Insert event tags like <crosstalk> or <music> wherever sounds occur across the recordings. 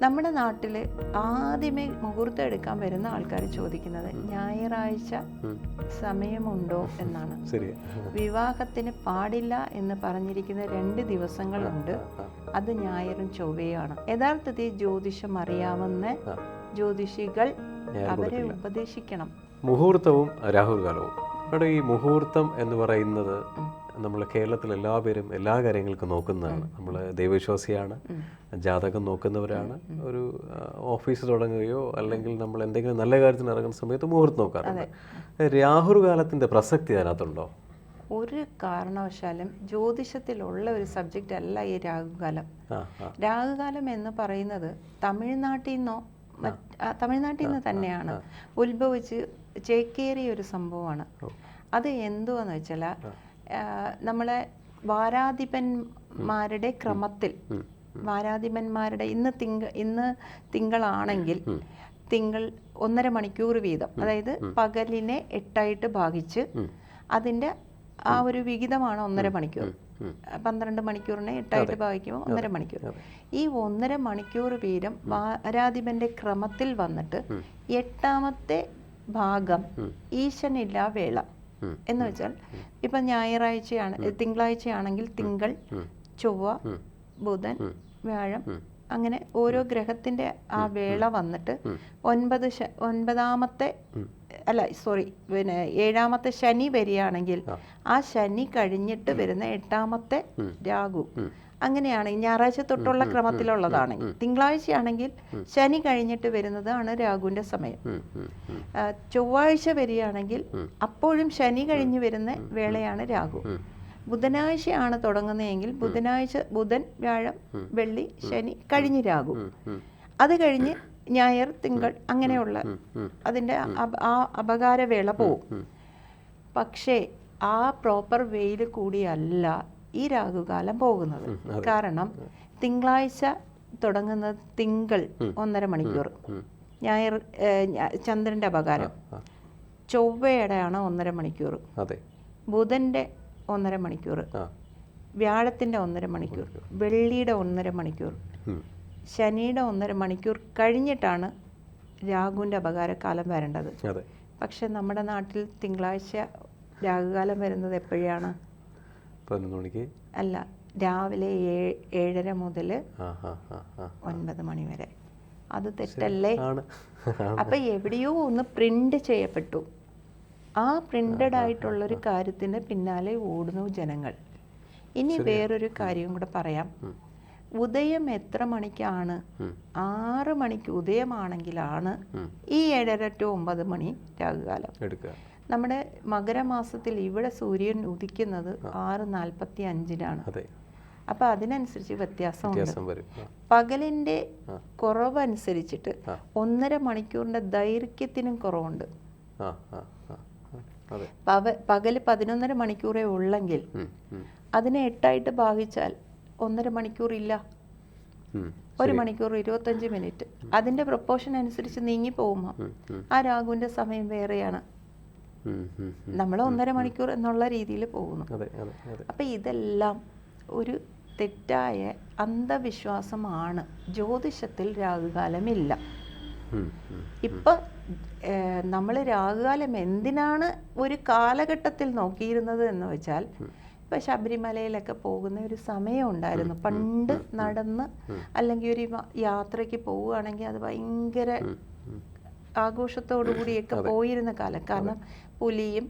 നമ്മുടെ നാട്ടിൽ ആദ്യമേ മുഹൂർത്തം എടുക്കാൻ വരുന്ന ആൾക്കാർ ചോദിക്കുന്നത് ഞായറാഴ്ച സമയമുണ്ടോ എന്നാണ്. വിവാഹത്തിന് പാടില്ല എന്ന് പറഞ്ഞിരിക്കുന്ന രണ്ട് ദിവസങ്ങളുണ്ട്. അത് ഞായറും ചൊവ്വയാണ് യഥാർത്ഥത്തിൽ ജ്യോതിഷം അറിയാവുന്ന ജ്യോതിഷികൾ അവരെ. ഉപദേശിക്കണം. മുഹൂർത്തവും രാഹുൽകാലവും ഇവിടെ ഈ മുഹൂർത്തം എന്ന് പറയുന്നത് നമ്മൾ കേരളത്തിൽ എല്ലാവരും എല്ലാ കാര്യങ്ങൾക്കും നോക്കുന്നതാണ്. നമ്മൾ ദൈവവിശ്വാസിയാണ് ജാതകം നോക്കുന്നവരാണ്. ഒരു ഓഫീസ് തുടങ്ങുകയോ അല്ലെങ്കിൽ നമ്മൾ എന്തെങ്കിലും നല്ല കാര്യത്തിന് ഇറങ്ങുന്ന സമയത്ത് മുഹൂർത്തം നോക്കാറുണ്ട്. രാഹുൽ കാലത്തിന്റെ പ്രസക്തി അതിനകത്തുണ്ടോ? ഒരു കാരണവശാലും ജ്യോതിഷത്തിലുള്ള ഒരു സബ്ജക്റ്റ് അല്ല ഈ രാഹുകാലം. രാഹുകാലം എന്ന് പറയുന്നത് തമിഴ്നാട്ടിൽ നിന്നോ തമിഴ്നാട്ടിൽ നിന്ന് തന്നെയാണ് ഉത്ഭവിച്ച് ചേക്കേറിയ ഒരു സംഭവമാണ്. അത് എന്തുവാന്ന് വെച്ചാൽ നമ്മളെ വാരാധിപന്മാരുടെ ക്രമത്തിൽ വാരാധിപന്മാരുടെ ഇന്ന് തിങ്ക ഇന്ന് തിങ്കളാണെങ്കിൽ തിങ്കൾ ഒന്നര മണിക്കൂർ വീതം അതായത് പകലിനെ എട്ടായിട്ട് ഭാഗിച്ച് അതിന്റെ ആ ഒരു വിഹിതമാണ് ഒന്നര മണിക്കൂർ. പന്ത്രണ്ട് മണിക്കൂറിനെ എട്ടായിട്ട് ഭാഗിക്കുമ്പോൾ ഒന്നര മണിക്കൂർ. ഈ ഒന്നര മണിക്കൂർ വീതം വാരാധിപന്റെ ക്രമത്തിൽ വന്നിട്ട് എട്ടാമത്തെ ഭാഗം ഈശനില്ലാ വേള. എന്ന് വെച്ചാൽ ഇപ്പൊ ഞായറാഴ്ചയാണ് തിങ്കളാഴ്ചയാണെങ്കിൽ തിങ്കൾ ചൊവ്വ ബുധൻ വ്യാഴം അങ്ങനെ ഓരോ ഗ്രഹത്തിന്റെ ആ വേള വന്നിട്ട് ഒൻപത് ഒൻപതാമത്തെ അല്ല സോറി പിന്നെ ഏഴാമത്തെ ശനി വരികയാണെങ്കിൽ ആ. ശനി കഴിഞ്ഞിട്ട് വരുന്ന എട്ടാമത്തെ രാഹു. അങ്ങനെയാണ്. ഞായറാഴ്ച തൊട്ടുള്ള ക്രമത്തിലുള്ളതാണെങ്കിൽ തിങ്കളാഴ്ചയാണെങ്കിൽ ശനി കഴിഞ്ഞിട്ട് വരുന്നതാണ് രാഹുവിന്റെ സമയം. ചൊവ്വാഴ്ച വരികയാണെങ്കിൽ അപ്പോഴും ശനി കഴിഞ്ഞ് വരുന്ന വേളയാണ് രാഹു. ബുധനാഴ്ചയാണ് തുടങ്ങുന്നതെങ്കിൽ ബുധനാഴ്ച ബുധൻ വ്യാഴം വെള്ളി ശനി കഴിഞ്ഞ് രാഹു. അത് കഴിഞ്ഞ് ഞായർ തിങ്കൾ അങ്ങനെയുള്ള അതിന്റെ അപ- ആ അപകാരവേള പോവും. പക്ഷേ ആ പ്രോപ്പർ വെയിൽ കൂടിയല്ല ഈ രാഹുകാലം പോകുന്നത്. കാരണം തിങ്കളാഴ്ച തുടങ്ങുന്നത് തിങ്കൾ ഒന്നര മണിക്കൂർ. ഞായർ ചന്ദ്രന്റെ അപകാരം. ചൊവ്വയുടെയാണ് ഒന്നര മണിക്കൂർ. ബുധന്റെ ഒന്നര മണിക്കൂർ. വ്യാഴത്തിന്റെ ഒന്നര മണിക്കൂർ. വെള്ളിയുടെ ഒന്നര മണിക്കൂർ. ശനിയുടെ ഒന്നര മണിക്കൂർ കഴിഞ്ഞിട്ടാണ് രാഹുവിന്റെ അപകാരക്കാലം വരേണ്ടത്. പക്ഷെ നമ്മുടെ നാട്ടിൽ തിങ്കളാഴ്ച രാഹുകാലം വരുന്നത് എപ്പോഴാണ്? പതിനൊന്ന് മണിക്ക്? അല്ല രാവിലെ ഏഴര മുതൽ ഒൻപത് മണി വരെ. അത് തെറ്റല്ലേ? അപ്പൊ എവിടെയോ ഒന്ന് പ്രിന്റ് ചെയ്യപ്പെട്ടു. ആ പ്രിന്റഡ് ആയിട്ടുള്ള ഒരു കാര്യത്തിന് പിന്നാലെ ഓടുന്നു ജനങ്ങൾ. ഇനി വേറൊരു കാര്യം കൂടെ പറയാം. ഉദയം എത്ര മണിക്കാണ്? ആറ് മണിക്ക് ഉദയമാണെങ്കിലാണ് ഈ ഏഴര ടു ഒമ്പത് മണി രാഹുകാലം. എടുക്കുക. നമ്മുടെ മകരമാസത്തിൽ ഇവിടെ സൂര്യൻ ഉദിക്കുന്നത് ആറ് നാൽപ്പത്തി അഞ്ചിനാണ് അപ്പൊ അതിനനുസരിച്ച് വ്യത്യാസമുണ്ട്. വ്യത്യാസം പകലിന്റെ കുറവനുസരിച്ചിട്ട് ഒന്നര മണിക്കൂറിന്റെ ദൈർഘ്യത്തിനും കുറവുണ്ട്. പകൽ പതിനൊന്നര മണിക്കൂറേ ഉള്ളെങ്കിൽ അതിനെ എട്ടായിട്ട് ഭാഗിച്ചാൽ ഒന്നര മണിക്കൂർ ഇല്ല. ഒരു മണിക്കൂർ ഇരുപത്തഞ്ച് മിനിറ്റ്. അതിന്റെ പ്രൊപ്പോർഷൻ അനുസരിച്ച് നീങ്ങി പോകുമ്പോൾ ആ രാഹുവിന്റെ സമയം വേറെയാണ്. നമ്മൾ ഒന്നര മണിക്കൂർ എന്നുള്ള രീതിയിൽ പോകുന്നു. അപ്പം ഇതെല്ലാം ഒരു തെറ്റായ അന്ധവിശ്വാസമാണ്. ജ്യോതിഷത്തിൽ രാഹുകാലമില്ല. ഇപ്പം നമ്മൾ രാഹുകാലം എന്തിനാണ് ഒരു കാലഘട്ടത്തിൽ നോക്കിയിരുന്നത് എന്ന് വെച്ചാൽ ഇപ്പൊ ശബരിമലയിലൊക്കെ പോകുന്ന ഒരു സമയം ഉണ്ടായിരുന്നു. പണ്ട് നടന്ന് അല്ലെങ്കിൽ ഒരു യാത്രയ്ക്ക് പോവുകയാണെങ്കിൽ അത് ഭയങ്കര ആഘോഷത്തോടു കൂടിയൊക്കെ പോയിരുന്ന കാലം. കാരണം പുലിയും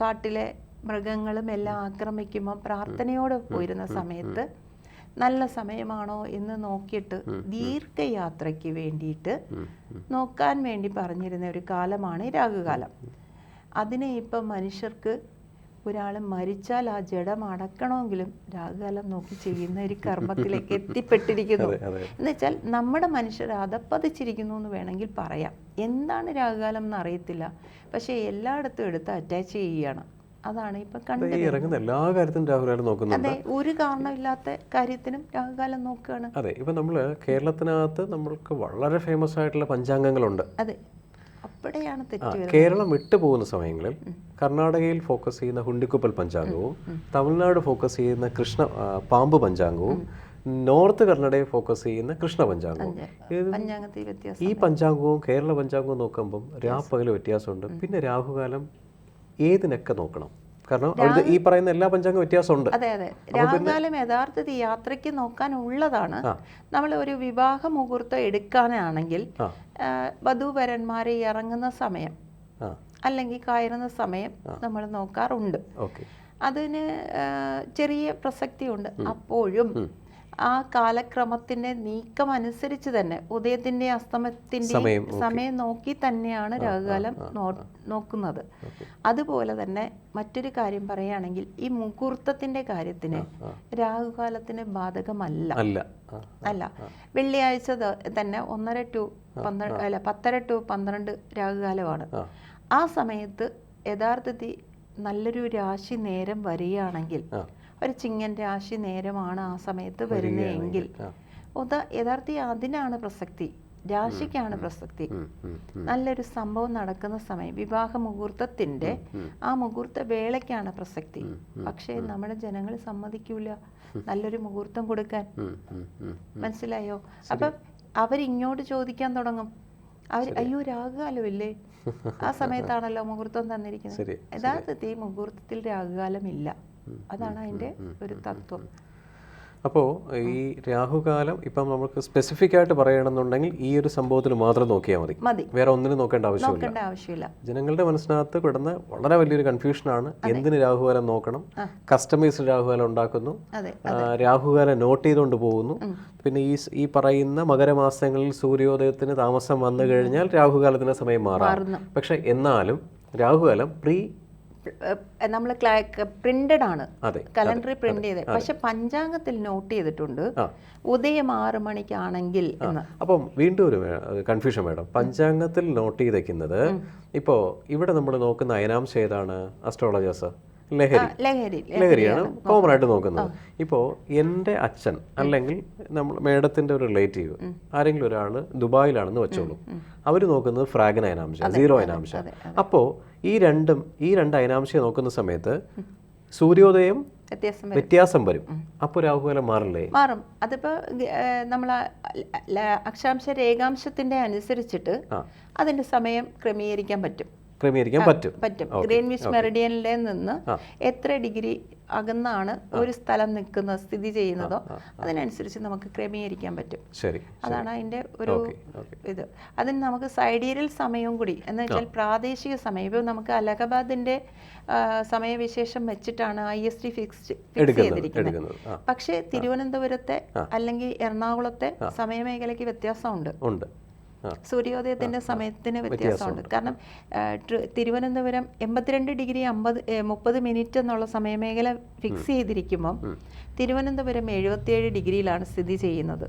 കാട്ടിലെ മൃഗങ്ങളും എല്ലാം ആക്രമിക്കുമ്പോൾ പ്രാർത്ഥനയോടെ പോയിരുന്ന സമയത്ത് നല്ല സമയമാണോ എന്ന് നോക്കിയിട്ട് ദീർഘയാത്രയ്ക്ക് വേണ്ടിയിട്ട് നോക്കാൻ വേണ്ടി പറഞ്ഞിരുന്ന ഒരു കാലമാണ് രാഹുകാലം അതിനെ ഇപ്പം മനുഷ്യർക്ക് ഒരാൾ മരിച്ചാൽ ആ ജഡം അടക്കണമെങ്കിലും രാഗകാലം നോക്കി ചെയ്യുന്ന ഒരു കർമ്മത്തിലേക്ക് എത്തിപ്പെട്ടിരിക്കുന്നു. എന്ന് വെച്ചാൽ നമ്മുടെ മനുഷ്യർ അതപ്പതിച്ചിരിക്കുന്നു എന്ന് വേണമെങ്കിൽ പറയാം. എന്താണ് രാഗകാലം എന്ന് അറിയത്തില്ല. പക്ഷേ എല്ലായിടത്തും എടുത്ത് അറ്റാച്ച് ചെയ്യുകയാണ്. അതാണ് ഇപ്പൊ കണ്ടത്. ഇറങ്ങുന്ന എല്ലാ കാര്യത്തിനും രാഹുലായിട്ട് നോക്കുന്നുണ്ട്. അതെ ഒരു കാരണമില്ലാത്ത കാര്യത്തിനും രാഹുകാലം നോക്കുകയാണ്. അതെ ഇപ്പൊ നമ്മൾ കേരളത്തിനകത്ത് നമ്മൾക്ക് വളരെ ഫേമസ് ആയിട്ടുള്ള പഞ്ചാംഗങ്ങളുണ്ട്. അതെ. അവിടെയാണ് തെറ്റ് കേരളം വിട്ടു പോകുന്ന സമയങ്ങളിൽ കർണാടകയിൽ ഫോക്കസ് ചെയ്യുന്ന ഹുണ്ടിക്കുപ്പൽ പഞ്ചാംഗവും തമിഴ്നാട് ഫോക്കസ് ചെയ്യുന്ന കൃഷ്ണ പാമ്പ് പഞ്ചാംഗവും നോർത്ത് കർണാടകയിൽ ഫോക്കസ് ചെയ്യുന്ന കൃഷ്ണ പഞ്ചാംഗവും. ഈ പഞ്ചാംഗവും കേരള പഞ്ചാംഗവും നോക്കുമ്പം രാപ്പകൽ വ്യത്യാസമുണ്ട്. പിന്നെ രാഹുകാലം ഏതിനൊക്കെ നോക്കണം? കാരണം ഈ പറയുന്ന എല്ലാ പഞ്ചാംഗം വ്യത്യാസമുണ്ട്. അതെ അതെ. രാഹുകാലം യഥാർത്ഥത്തിൽ യാത്രയ്ക്ക് നോക്കാൻ ഉള്ളതാണ് നമ്മൾ ഒരു വിവാഹ മുഹൂർത്തം എടുക്കാനാണെങ്കിൽ വധൂവരന്മാരെ ഇറങ്ങുന്ന സമയം അല്ലെങ്കിൽ കയറുന്ന സമയം നമ്മൾ നോക്കാറുണ്ട്. അതിന് ചെറിയ പ്രസക്തിയുണ്ട്. അപ്പോഴും ആ കാലക്രമത്തിന്റെ നീക്കം അനുസരിച്ച് തന്നെ ഉദയത്തിന്റെ അസ്തമത്തിന്റെ സമയം നോക്കി. തന്നെയാണ് രാഹുകാലം നോക്കുന്നത്. അതുപോലെ തന്നെ മറ്റൊരു കാര്യം പറയുകയാണെങ്കിൽ ഈ മുഹൂർത്തത്തിന്റെ കാര്യത്തിന് രാഹുകാലത്തിന് ബാധകമല്ല. അല്ല. വെള്ളിയാഴ്ച തന്നെ ഒന്നര ടു പന്ത്രണ്ട് അല്ല പത്തര ടു പന്ത്രണ്ട് രാഹുകാലമാണ്. ആ. സമയത്ത് യഥാർത്ഥത്തിൽ നല്ലൊരു രാശി നേരം വരികയാണെങ്കിൽ. ഒരു ചിങ്ങൻ രാശി നേരമാണ് ആ സമയത്ത് വരുന്നതെങ്കിൽ. യഥാർത്ഥ അതിനാണ് പ്രസക്തി. രാശിക്കാണ് പ്രസക്തി. നല്ലൊരു സംഭവം നടക്കുന്ന സമയം വിവാഹ മുഹൂർത്തത്തിന്റെ ആ മുഹൂർത്ത വേളയ്ക്കാണ് പ്രസക്തി. പക്ഷേ നമ്മുടെ ജനങ്ങൾ സമ്മതിക്കൂല. നല്ലൊരു മുഹൂർത്തം കൊടുക്കാൻ. മനസ്സിലായോ? അപ്പം അവരിങ്ങോട്ട് ചോദിക്കാൻ തുടങ്ങും. അവർ അയ്യോ രാഗകാലമില്ലേ? ആ സമയത്താണല്ലോ മുഹൂർത്തം തന്നിരിക്കുന്നത്. യഥാർത്ഥത്തിൽ മുഹൂർത്തത്തിൽ രാഹുകാലമില്ല അതാണ് അതിന്റെ ഒരു തത്വം. അപ്പോൾ ഈ രാഹുകാലം ഇപ്പം നമുക്ക് സ്പെസിഫിക് ആയിട്ട് പറയണമെന്നുണ്ടെങ്കിൽ ഈ ഒരു സംഭവത്തിൽ മാത്രം നോക്കിയാൽ മതി. മതി. വേറെ ഒന്നിനും നോക്കേണ്ട ആവശ്യമില്ല. ആവശ്യമില്ല. ജനങ്ങളുടെ മനസ്സിനകത്ത് കിടന്ന വളരെ വലിയൊരു കൺഫ്യൂഷനാണ് എന്തിന് രാഹുകാലം നോക്കണം? കസ്റ്റമേഴ്സ് രാഹുകാലം ഉണ്ടാക്കുന്നു. രാഹുകാലം നോട്ട് ചെയ്തുകൊണ്ട് പോകുന്നു. പിന്നെ ഈ ഈ പറയുന്ന മകരമാസങ്ങളിൽ സൂര്യോദയത്തിന് താമസം വന്നു കഴിഞ്ഞാൽ രാഹുകാലത്തിന് സമയം മാറാം. പക്ഷെ എന്നാലും രാഹുകാലം പ്രീ നമ്മൾ പ്രിന്റഡ് ആണ്. കലണ്ടറി കലണ്ടറിൽ പ്രിന്റ് ചെയ്ത് പക്ഷെ പഞ്ചാംഗത്തിൽ നോട്ട് ചെയ്തിട്ടുണ്ട്. ഉദയം ആറ് മണിക്കാണെങ്കിൽ അപ്പം വീണ്ടും ഒരു കൺഫ്യൂഷൻ മേഡം പഞ്ചാംഗത്തിൽ നോട്ട് ചെയ്തേക്കുന്നത് ഇപ്പോ ഇവിടെ നമ്മൾ നോക്കുന്ന അയനാംശം ഏതാണ്? അസ്ട്രോളജേഴ്സ് ലഹരി. ലഹരി ലഹരിയാണ്. കോമൺ ആയിട്ട് നോക്കുന്നത്. ഇപ്പോൾ എന്റെ അച്ഛൻ അല്ലെങ്കിൽ നമ്മൾ മേഡത്തിന്റെ ഒരു റിലേറ്റീവ് ആരെങ്കിലും ഒരാൾ ദുബായിലാണെന്ന് വെച്ചോളൂ. അവർ നോക്കുന്നത് ഫ്രാഗൻ അയനാംശ സീറോ അയനാംശ അപ്പോൾ ഈ രണ്ടും ഈ രണ്ട് അയനാംശയെ നോക്കുന്ന സമയത്ത് സൂര്യോദയം വ്യത്യാസം വ്യത്യാസം വരും. അപ്പോൾ രാഹുകാലം മാറില്ലേ? മാറും. അതിപ്പോ നമ്മൾ അക്ഷാംശ രേഖാംശത്തിന്റെ അനുസരിച്ചിട്ട് അതിന്റെ സമയം ക്രമീകരിക്കാൻ പറ്റും. ക്രമീകരിക്കാൻ പറ്റും. പറ്റും. ഗ്രീൻവിച്ച് മെറിഡിയനിലെ നിന്ന് എത്ര ഡിഗ്രി അകന്നാണ് ഒരു സ്ഥലം നിൽക്കുന്ന സ്ഥിതി ചെയ്യുന്നതോ അതിനനുസരിച്ച് നമുക്ക് ക്രമീകരിക്കാൻ പറ്റും. ശരി അതാണ് അതിന്റെ ഒരു ഇത്. അതിന് നമുക്ക് സൈഡീരിയൽ സമയവും കൂടി എന്ന് വെച്ചാൽ പ്രാദേശിക സമയം. ഇപ്പോൾ നമുക്ക് അലഹബാദിന്റെ സമയവിശേഷം വെച്ചിട്ടാണ് I S T fix fix ചെയ്തിരിക്കുന്നത്. പക്ഷേ തിരുവനന്തപുരത്തെ അല്ലെങ്കിൽ എറണാകുളത്തെ സമയമേഖലയ്ക്ക് വ്യത്യാസമുണ്ട്. ഉണ്ട്. സൂര്യോദയത്തിന്റെ സമയത്തിന് വ്യത്യാസമുണ്ട്. കാരണം തിരുവനന്തപുരം എൺപത്തിരണ്ട് ഡിഗ്രി അമ്പത് മുപ്പത് മിനിറ്റ് എന്നുള്ള സമയമേഖല ഫിക്സ് ചെയ്തിരിക്കുമ്പം തിരുവനന്തപുരം എഴുപത്തിയേഴ് ഡിഗ്രിയിലാണ് സ്ഥിതി ചെയ്യുന്നത്.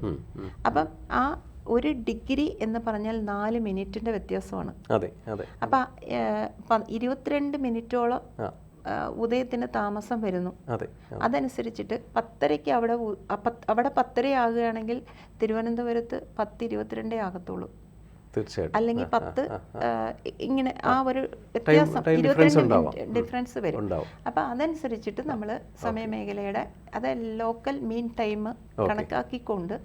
അപ്പം ആ ഒരു ഡിഗ്രി എന്ന് പറഞ്ഞാൽ നാല് മിനിറ്റിന്റെ വ്യത്യാസമാണ്. അതെ അതെ. അപ്പം ഇരുപത്തിരണ്ട് മിനിറ്റോളം ഉദയത്തിന് താമസം വരുന്നു. അതനുസരിച്ചിട്ട് പത്തരയ്ക്ക് അവിടെ അവിടെ പത്തര ആകുകയാണെങ്കിൽ തിരുവനന്തപുരത്ത് പത്ത് ഇരുപത്തിരണ്ടേ ആകത്തുള്ളൂ. തീർച്ചയായിട്ടും. അല്ലെങ്കിൽ പത്ത് ഇങ്ങനെ ആ ഒരു വ്യത്യാസം ഇരുപത്തിരണ്ട് ഡിഫറൻസ് വരും. അപ്പൊ അതനുസരിച്ചിട്ട് നമ്മൾ സമയമേഖലയുടെ അത് ലോക്കൽ മീൻ ടൈം കണക്കാക്കിക്കൊണ്ട്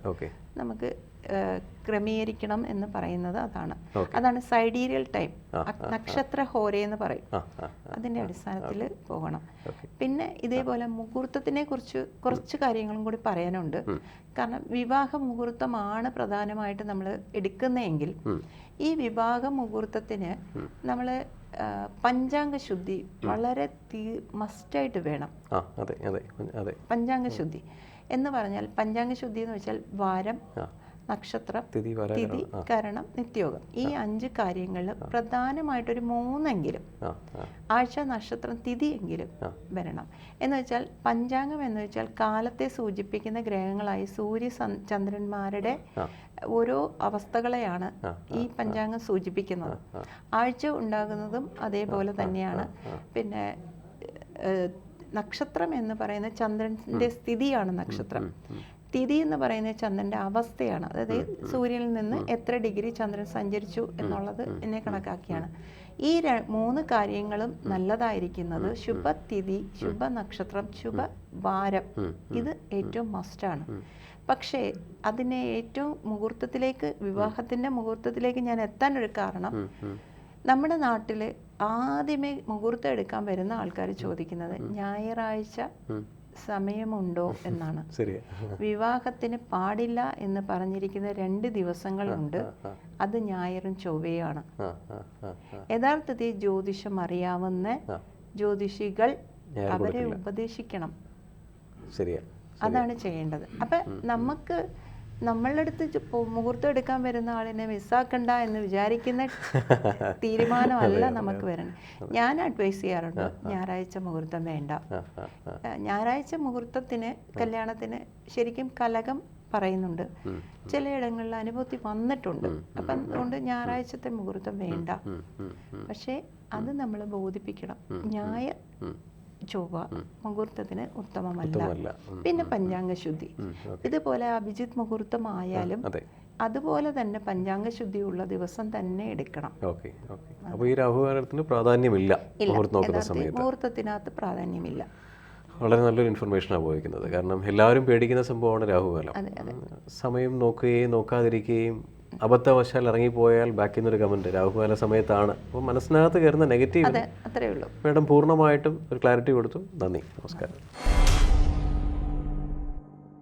നമുക്ക് ക്രമീകരിക്കണം എന്ന് പറയുന്നത് അതാണ്. അതാണ് സൈഡീരിയൽ ടൈം. നക്ഷത്ര ഹോര എന്ന് പറയും. അതിന്റെ അടിസ്ഥാനത്തിൽ പോകണം. പിന്നെ ഇതേപോലെ മുഹൂർത്തത്തിനെ കുറിച്ച് കുറച്ച് കാര്യങ്ങളും കൂടി പറയാനുണ്ട്. കാരണം വിവാഹ മുഹൂർത്തമാണ് പ്രധാനമായിട്ട് നമ്മൾ എടുക്കുന്നതെങ്കിൽ ഈ വിവാഹ മുഹൂർത്തത്തിന് നമ്മൾ പഞ്ചാംഗ ശുദ്ധി വളരെ തീ മസ്റ്റായിട്ട് വേണം. പഞ്ചാംഗ ശുദ്ധി. എന്ന് പറഞ്ഞാൽ പഞ്ചാംഗ ശുദ്ധി എന്ന് വെച്ചാൽ വാരം നക്ഷത്രം തിഥി കരണം. നിത്യോഗം. ഈ അഞ്ച് കാര്യങ്ങളിൽ പ്രധാനമായിട്ടൊരു മൂന്നെങ്കിലും ആഴ്ച നക്ഷത്രം തിഥി എങ്കിലും വരണം. എന്ന് വെച്ചാൽ പഞ്ചാംഗം എന്ന് വെച്ചാൽ കാലത്തെ സൂചിപ്പിക്കുന്ന ഗ്രഹങ്ങളായി സൂര്യ ചന്ദ്രന്മാരുടെ. ഓരോ അവസ്ഥകളെയാണ് ഈ പഞ്ചാംഗം സൂചിപ്പിക്കുന്നത്. ആഴ്ച ഉണ്ടാകുന്നതും അതേപോലെ തന്നെയാണ്. പിന്നെ നക്ഷത്രം എന്ന് പറയുന്ന ചന്ദ്രന്റെ സ്ഥിതിയാണ് നക്ഷത്രം. തിഥി എന്ന് പറയുന്ന ചന്ദ്രന്റെ അവസ്ഥയാണ്. അതായത് സൂര്യനിൽ നിന്ന് എത്ര ഡിഗ്രി ചന്ദ്രൻ സഞ്ചരിച്ചു എന്നുള്ളത് എന്നെ കണക്കാക്കിയാണ്. ഈ മൂന്ന് കാര്യങ്ങളും നല്ലതായിരിക്കുന്നത് ശുഭതിഥി ശുഭ നക്ഷത്രം ശുഭ വാരം ഇത് ഏറ്റവും മസ്റ്റാണ് പക്ഷേ അതിനെ ഏറ്റവും മുഹൂർത്തത്തിലേക്ക് വിവാഹത്തിന്റെ മുഹൂർത്തത്തിലേക്ക് ഞാൻ എത്താൻ ഒരു കാരണം. നമ്മുടെ നാട്ടിൽ ആദ്യമേ മുഹൂർത്തം എടുക്കാൻ വരുന്ന ആൾക്കാർ ചോദിക്കുന്നത് ഞായറാഴ്ച. സമയമുണ്ടോ എന്നാണ്. ശരി വിവാഹത്തിന് പാടില്ല എന്ന് പറഞ്ഞിരിക്കുന്ന രണ്ട് ദിവസങ്ങളുണ്ട് അത് ഞായറും ചൊവ്വയുമാണ്. ആ യഥാർത്ഥത്തിൽ ജ്യോതിഷം അറിയാവുന്ന ജ്യോതിഷികൾ അവരെ ഉപദേശിക്കണം. അതാണ് ചെയ്യേണ്ടത്. അപ്പം നമുക്ക് നമ്മളുടെ അടുത്ത് മുഹൂർത്തം എടുക്കാൻ വരുന്ന ആളിനെ മിസ്സാക്കണ്ട എന്ന് വിചാരിക്കുന്ന <laughs> തീരുമാനമല്ല നമുക്ക് വരണം ഞാൻ അഡ്വൈസ് ചെയ്യാറുണ്ട്. ഞായറാഴ്ച മുഹൂർത്തം വേണ്ട. ഞായറാഴ്ച മുഹൂർത്തത്തിന് കല്യാണത്തിന് ശരിക്കും കലകം പറയുന്നുണ്ട്. ചിലയിടങ്ങളിൽ അനുഭൂതി വന്നിട്ടുണ്ട്. അപ്പം അതുകൊണ്ട് ഞായറാഴ്ചത്തെ മുഹൂർത്തം വേണ്ട. പക്ഷേ അത് നമ്മൾ ബോധിപ്പിക്കണം. ഞായർ ഉം. ചൊവ്വ മുഹൂർത്തത്തിന് ഉത്തമമല്ല. പിന്നെ പഞ്ചാംഗശുദ്ധി. ശുദ്ധി ഇതുപോലെ അഭിജിത്ത് മുഹൂർത്തമായാലും അതെ. അതുപോലെ തന്നെ പഞ്ചാംഗശുദ്ധിയുള്ള ദിവസം തന്നെ എടുക്കണം. അപ്പോൾ ഈ രാഹുകാലത്തിന് പ്രാധാന്യമില്ല മുഹൂർത്തത്തിനകത്ത് പ്രാധാന്യമില്ല. വളരെ നല്ലൊരു ഇൻഫർമേഷനാണ് പോയിക്കുന്നത് കാരണം എല്ലാവരും പേടിക്കുന്ന സംഭവമാണ് രാഹുകാലം. സമയം നോക്കുകയും നോക്കാതിരിക്കുകയും അബദ്ധവശാൽ ഇറങ്ങിപ്പോയാൽ ബാക്കി നിന്നൊരു കമന്റ് രാഹുകാല സമയത്താണ്. അപ്പോൾ മനസ്സിനകത്ത് കയറുന്ന നെഗറ്റീവ് അതെ അത്രയേ ഉള്ളൂ. മേഡം പൂർണമായിട്ടും ഒരു ക്ലാരിറ്റി കൊടുത്തു. നന്ദി. നമസ്കാരം.